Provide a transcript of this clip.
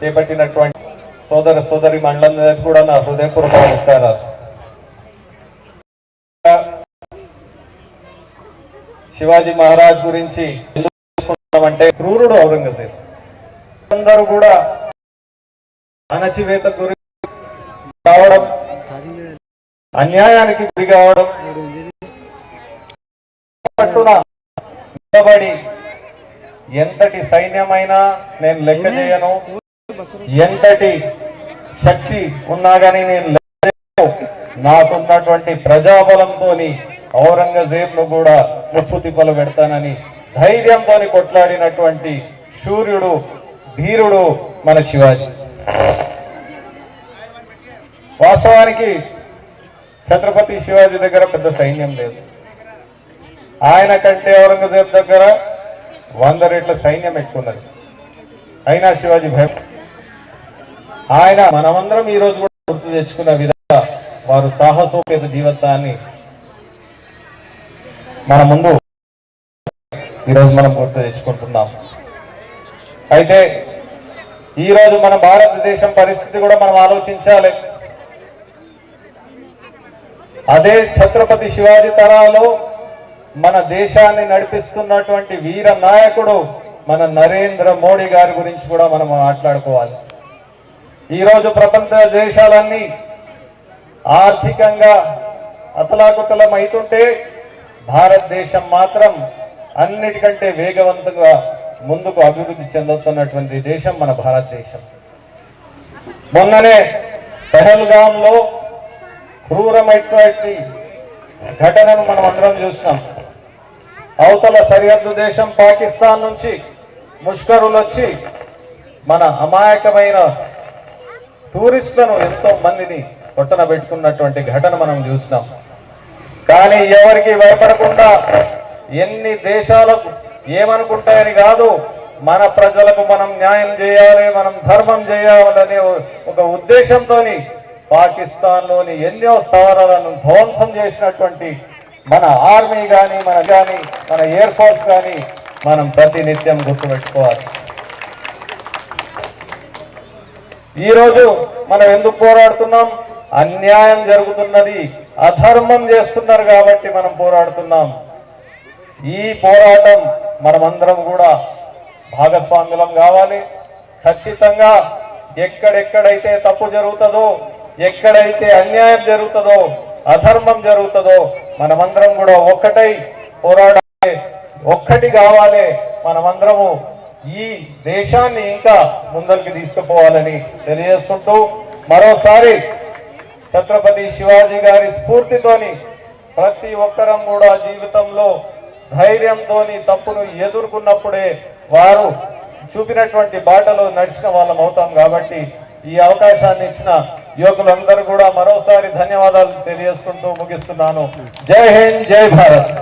చేపట్టినటువంటి సోదర సోదరి మండలందరికీ కూడా నా హృదయపూర్వక నమస్కారాలు. శివాజీ మహారాజ్ గురించి అంటే క్రూరుడు ఔరంగజేబు. అందరూ కూడా అణచివేత గురి కావడం అన్యాయానికి గురి కావడం పట్టున నిలబడి ఎంతటి సైన్యమైనా నేను లెక్క చేయను. ఎంతటి శక్తి ఉన్నా కానీ నేను నాకున్నటువంటి ప్రజాబలంతో ఔరంగజేబ్ను కూడా ముప్పు తిప్పలు పెడతానని ధైర్యంతో కొట్లాడినటువంటి సూర్యుడు ధీరుడు మన శివాజీ. వాస్తవానికి ఛత్రపతి శివాజీ దగ్గర పెద్ద సైన్యం లేదు. ఆయన కంటే ఔరంగజేబ్ దగ్గర వంద రెట్ల సైన్యం ఎక్కున్నది అయినా శివాజీ భయం ఆయన మనమందరం ఈ రోజు కూడా గుర్తు తెచ్చుకున్న విధంగా వారు సాహసోపేత జీవితాన్ని మన ముందు ఈరోజు మనం గుర్తు తెచ్చుకుంటున్నాం. అయితే ఈ రోజు మన భారతదేశం పరిస్థితి కూడా మనం ఆలోచించాలి. అదే ఛత్రపతి శివాజీ తరాలో మన దేశాన్ని నడిపిస్తున్నటువంటి వీర నాయకుడు మన నరేంద్ర మోడీ గారి గురించి కూడా మనం మాట్లాడుకోవాలి. ఈరోజు ప్రపంచ దేశాలన్నీ ఆర్థికంగా అతలాకుతలం అవుతుంటే భారతదేశం మాత్రం అన్నిటికంటే వేగవంతంగా ముందుకు అభివృద్ధి చెందుతున్నటువంటి దేశం మన భారతదేశం. మొన్ననే పెహల్గాంలో క్రూరమైనటువంటి ఘటనను మనం అందరం చూసినాం. అవతల సరిహద్దు దేశం పాకిస్తాన్ నుంచి ముష్కరులు వచ్చి మన అమాయకమైన టూరిస్టులను ఎంతో మందిని పొట్టన పెట్టుకున్నటువంటి ఘటన మనం చూసినాం. కానీ ఎవరికి భయపడకుండా ఎన్ని దేశాలకు ఏమనుకుంటాయని కాదు మన ప్రజలకు మనం న్యాయం చేయాలి మనం ధర్మం చేయాలనే ఒక ఉద్దేశంతో పాకిస్తాన్లోని ఎన్నో స్థావరాలను ధ్వంసం చేసినటువంటి మన ఆర్మీ కానీ మన కానీ మన ఎయిర్ ఫోర్స్ కానీ మనం ప్రతినిత్యం గుర్తుపెట్టుకోవాలి. ఈరోజు మనం ఎందుకు పోరాడుతున్నాం? అన్యాయం జరుగుతున్నది అధర్మం చేస్తున్నారు కాబట్టి మనం పోరాడుతున్నాం. ఈ పోరాటం మనమందరం కూడా భాగస్వాములం కావాలి. ఖచ్చితంగా ఎక్కడెక్కడైతే తప్పు జరుగుతుందో ఎక్కడైతే అన్యాయం జరుగుతుందో అధర్మం జరుగుతుందో మనమందరం కూడా ఒక్కటై పోరాడాలి. ఒక్కటి కావాలి. మనమందరము ఈ దేశాన్ని ఇంకా ముందరికి తీసుకుపోవాలని తెలియజేసుకుంటూ మరోసారి ఛత్రపతి శివాజీ గారి స్ఫూర్తితోని ప్రతి ఒక్కరం కూడా జీవితంలో ధైర్యంతోని తప్పును ఎదుర్కొన్నప్పుడే వారు చూపినటువంటి బాటలో నడిచిన వాళ్ళం అవుతాం కాబట్టి ఈ అవకాశాన్ని ఇచ్చిన యువకులందరూ కూడా మరోసారి ధన్యవాదాలు తెలియజేసుకుంటూ ముగిస్తున్నాను. జై హింద్ జై భారత్.